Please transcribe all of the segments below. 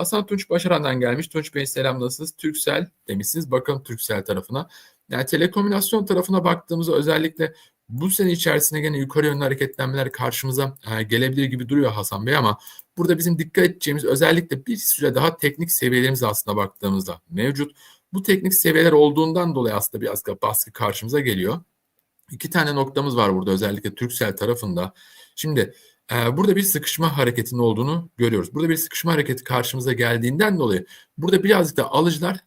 Hasan Tunç Başaran'dan gelmiş. Tunç Bey selam nasılsınız? Türksel demişsiniz. Bakın Türksel tarafına. Yani telekomünikasyon tarafına baktığımızda özellikle bu sene içerisinde gene yukarı yönlü hareketlenmeler karşımıza e, gelebilir gibi duruyor Hasan Bey ama burada bizim dikkat edeceğimiz özellikle bir süre daha teknik seviyelerimiz aslında baktığımızda mevcut. Bu teknik seviyeler olduğundan dolayı aslında biraz baskı karşımıza geliyor. İki tane noktamız var burada özellikle Türksel tarafında. Şimdi burada bir sıkışma hareketinin olduğunu görüyoruz. Burada bir sıkışma hareketi karşımıza geldiğinden dolayı burada birazcık da alıcılar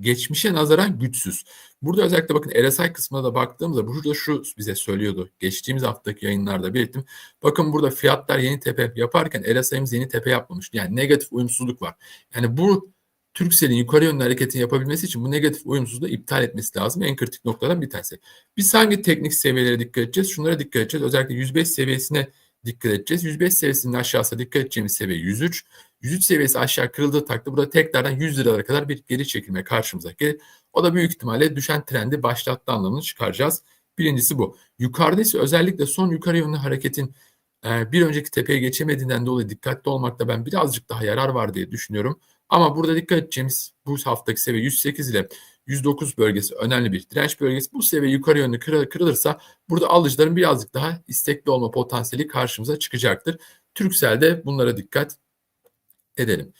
geçmişe nazaran güçsüz. Burada özellikle bakın RSI kısmına da baktığımızda burada şu bize söylüyordu. Geçtiğimiz haftaki yayınlarda belirttim. Bakın burada fiyatlar yeni tepe yaparken RSI'miz yeni tepe yapmamış. Yani negatif uyumsuzluk var. Yani bu Türksel'in yukarı yönlü hareketini yapabilmesi için bu negatif uyumsuzluğu iptal etmesi lazım. En kritik noktadan bir tanesi. Biz hangi teknik seviyelere dikkat edeceğiz? Şunlara dikkat edeceğiz. Özellikle 105 seviyesine dikkat edeceğiz. 105 seviyesinin aşağısına dikkat edeceğimiz seviye 103. 103 seviyesi aşağı kırıldığı takdirde burada tekrardan 100 liralara kadar bir geri çekilme karşımıza gelir. O da büyük ihtimalle düşen trendi başlattı anlamını çıkaracağız. Birincisi bu. Yukarıda ise özellikle son yukarı yönlü hareketin e, bir önceki tepeye geçemediğinden dolayı dikkatli olmakta ben birazcık daha yarar var diye düşünüyorum. Ama burada dikkat edeceğimiz bu haftaki seviye 108 ile 109 bölgesi önemli bir direnç bölgesi. Bu seviye yukarı yönlü kırılırsa burada alıcıların birazcık daha istekli olma potansiyeli karşımıza çıkacaktır. Türksel'de bunlara dikkat edelim.